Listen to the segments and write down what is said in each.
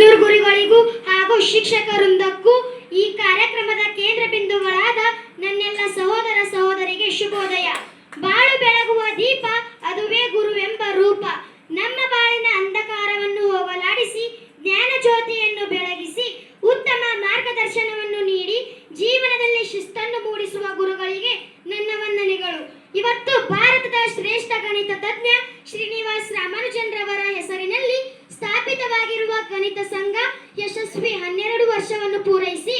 ಗುರುಗಳಿಗೂ ಹಾಗೂ ಶಿಕ್ಷಕ ವೃಂದಕ್ಕೂ ಈ ಕಾರ್ಯಕ್ರಮದ ಕೇಂದ್ರ ಬಿಂದುಗಳಾದ ನನ್ನೆಲ್ಲ ಸಹೋದರ ಸಹೋದರಿಗೆ ಶುಭೋದಯ. ಬಾಳು ಬೆಳಗುವ ದೀಪ, ಅದುವೇ ಗುರುವೆಂಬ ರೂಪ. ನಮ್ಮ ಬಾಳಿನ ಅಂಧಕಾರವನ್ನು ಹೋಗಲಾಡಿಸಿ, ಜ್ಞಾನ ಜ್ಯೋತಿಯನ್ನು ಬೆಳಗಿಸಿ, ಉತ್ತಮ ಮಾರ್ಗದರ್ಶನವನ್ನು ನೀಡಿ, ಜೀವನದಲ್ಲಿ ಶಿಸ್ತನ್ನು ಮೂಡಿಸುವ ಗುರುಗಳಿಗೆ ನನ್ನ ವಂದನೆಗಳು ಇವತ್ತು ಭಾರತದ ಶ್ರೇಷ್ಠ ಗಣಿತ ತಜ್ಞ ಶ್ರೀನಿವಾಸ್ ರಾಮಾನುಜನ್ ಹೆಸರಿನಲ್ಲಿ ಸ್ಥಾಪಿತವಾಗಿರುವ ಗಣಿತ ಸಂಘ ಯಶಸ್ವಿ ಹನ್ನೆರಡು ವರ್ಷವನ್ನು ಪೂರೈಸಿ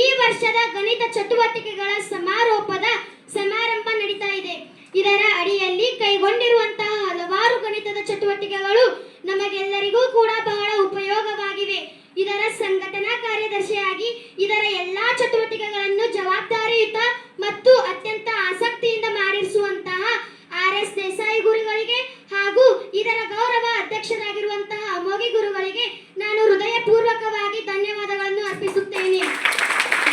ಈ ವರ್ಷದ ಗಣಿತ ಚಟುವಟಿಕೆಗಳ ಸಮಾರೋಪದ ಸಮಾರಂಭ ನಡೀತಾ ಇದೆ. ಇದರ ಅಡಿಯಲ್ಲಿ ಕೈಗೊಂಡಿರುವಂತಹ ಹಲವಾರು ಗಣಿತದ ಚಟುವಟಿಕೆಗಳು ನಮಗೆಲ್ಲರಿಗೂ ಕೂಡ ಬಹಳ ಉಪಯೋಗವಾಗಿವೆ. ಇದರ ಸಂಘಟನಾ ಕಾರ್ಯದರ್ಶಿಯಾಗಿ ಇದರ ಎಲ್ಲಾ ಚಟುವಟಿಕೆಗಳನ್ನು ಜವಾಬ್ದಾರಿಯುತ ಮತ್ತು ಅತ್ಯಂತ ಆಸಕ್ತಿಯಿಂದ ಅಧ್ಯಕ್ಷರಾಗಿರುವಂತಹ ಅಮೋಘಿ ಗುರುಗಳಿಗೆ ನಾನು ಹೃದಯಪೂರ್ವಕವಾಗಿ ಧನ್ಯವಾದಗಳನ್ನು ಅರ್ಪಿಸುತ್ತೇನೆ.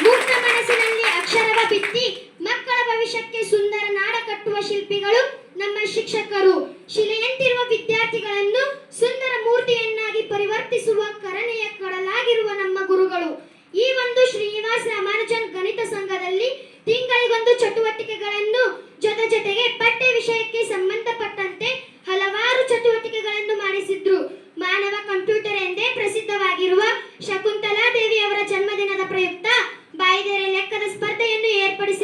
ಮುಕ್ತ ಮನಸ್ಸಿನಲ್ಲಿ ಅಕ್ಷರವ ಬಿತ್ತಿ ಮಕ್ಕಳ ಭವಿಷ್ಯಕ್ಕೆ ಸುಂದರ ನಾಡ ಕಟ್ಟುವ ಶಿಲ್ಪಿಗಳು ನಮ್ಮ ಶಿಕ್ಷಕರು. ಶಿಲೆಯಂತಿರುವ ವಿದ್ಯಾರ್ಥಿಗಳನ್ನು ಸುಂದರ ಮೂರ್ತಿಯನ್ನಾಗಿ ಪರಿವರ್ತಿಸುವ ಕರಣೆಯ ಕೊಡಲಾಗಿರುವ ನಮ್ಮ ಗುರುಗಳು. ಈ ಒಂದು ಶ್ರೀನಿವಾಸ ರಾಮಾನುಜನ್ ಗಣಿತ ಸಂಘದಲ್ಲಿ ತಿಂಗಳಿಗೊಂದು ಚಟುವಟಿಕೆಗಳನ್ನು ಜೊತೆ ಜೊತೆಗೆ ಪಠ್ಯ ವಿಷಯಕ್ಕೆ ಸಂಬಂಧಪಟ್ಟಂತೆ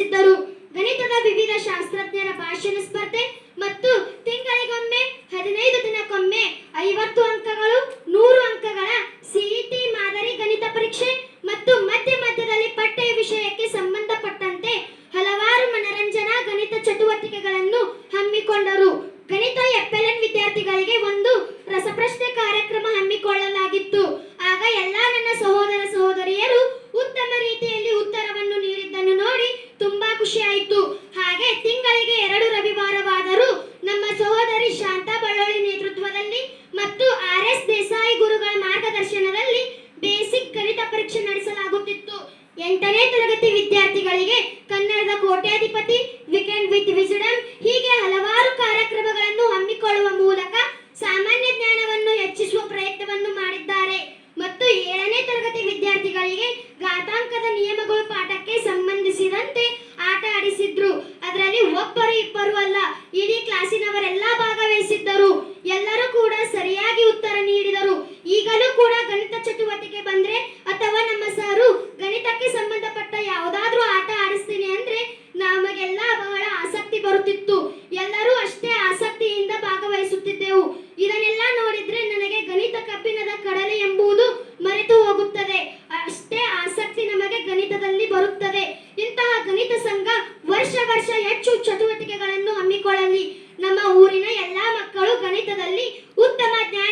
ಏರ್ಪಡಿಸಿದ್ದರು ಗಣಿತದ ವಿವಿಧ ಶಾಸ್ತ್ರಜ್ಞರ ಭಾಷಣ ಸ್ಪರ್ಧೆ ಮತ್ತು ತಿಂಗಳಿಗೊಮ್ಮೆ ಹದಿನೈದು ದಿನಕ್ಕೊಮ್ಮೆ ಐವತ್ತು ಅಂಕಗಳು, ನೂರು ಅಂಕಗಳ ಸಿಇಟಿ ಮಾದರಿ ಗಣಿತ ಪರೀಕ್ಷೆ ಮತ್ತು ಮಧ್ಯ ಮಧ್ಯದಲ್ಲಿ ಪಠ್ಯ ವಿಷಯಕ್ಕೆ ಸಂಬಂಧಪಟ್ಟಂತೆ ಹಲವಾರು ಮನರಂಜನಾ ಗಣಿತ ಚಟುವಟಿಕೆಗಳನ್ನು ಹಮ್ಮಿಕೊಂಡರು. ಗಣಿತ ಎಫ್ಎಲ್ಎನ್ ವಿದ್ಯಾರ್ಥಿಗಳಿಗೆ ಒಂದು ರಸಪ್ರಶ್ನೆ ಎಂಟನೇ ತರಗತಿ ವಿದ್ಯಾರ್ಥಿಗಳಿಗೆ ಕನ್ನಡದ ಕೋಟ್ಯಾಧಿಪತಿ ವಿಕೆಂಡ್ ವಿತ್ ವಿಸಡಮ್ ಹೀಗೆ ಹಲವಾರು ಕಾರ್ಯಕ್ರಮಗಳನ್ನು ಹಮ್ಮಿಕೊಳ್ಳುವ ಮೂಲಕ ಸಾಮಾನ್ಯ ಜ್ಞಾನವನ್ನು ಹೆಚ್ಚಿಸುವ ಪ್ರಯತ್ನವನ್ನು ಮಾಡಿದ್ದಾರೆ. ಮತ್ತು ಏಳನೇ ತರಗತಿ ವಿದ್ಯಾರ್ಥಿಗಳಿಗೆ ಘಾತಾಂಕದ ನಿಯಮಗಳು ಪಾಠಕ್ಕೆ ಸಂಬಂಧಿಸಿದಂತೆ ಆಟ ಆಡಿಸಿದ್ರು. ಅದರಲ್ಲಿ ಒಬ್ಬರು ಇಬ್ಬರು ಅಲ್ಲ ಇಡೀ ಬರುತ್ತಿತ್ತು. ಎಲ್ಲರೂ ಅಷ್ಟೇ ಆಸಕ್ತಿಯಿಂದ ಭಾಗವಹಿಸುತ್ತಿದ್ದೆವು. ಇದನ್ನೆಲ್ಲ ನೋಡಿದ್ರೆ ನನಗೆ ಗಣಿತ ಕಬ್ಬಿಣದ ಕಡಲೆ ಎಂಬುದು ಮರೆತು ಹೋಗುತ್ತದೆ. ಅಷ್ಟೇ ಆಸಕ್ತಿ ನಮಗೆ ಗಣಿತದಲ್ಲಿ ಬರುತ್ತದೆ. ಇಂತಹ ಗಣಿತ ಸಂಘ ವರ್ಷ ವರ್ಷ ಹೆಚ್ಚು ಚಟುವಟಿಕೆಗಳನ್ನು ಹಮ್ಮಿಕೊಳ್ಳಲಿ. ನಮ್ಮ ಊರಿನ ಎಲ್ಲಾ ಮಕ್ಕಳು ಗಣಿತದಲ್ಲಿ ಉತ್ತಮ ಜ್ಞಾನ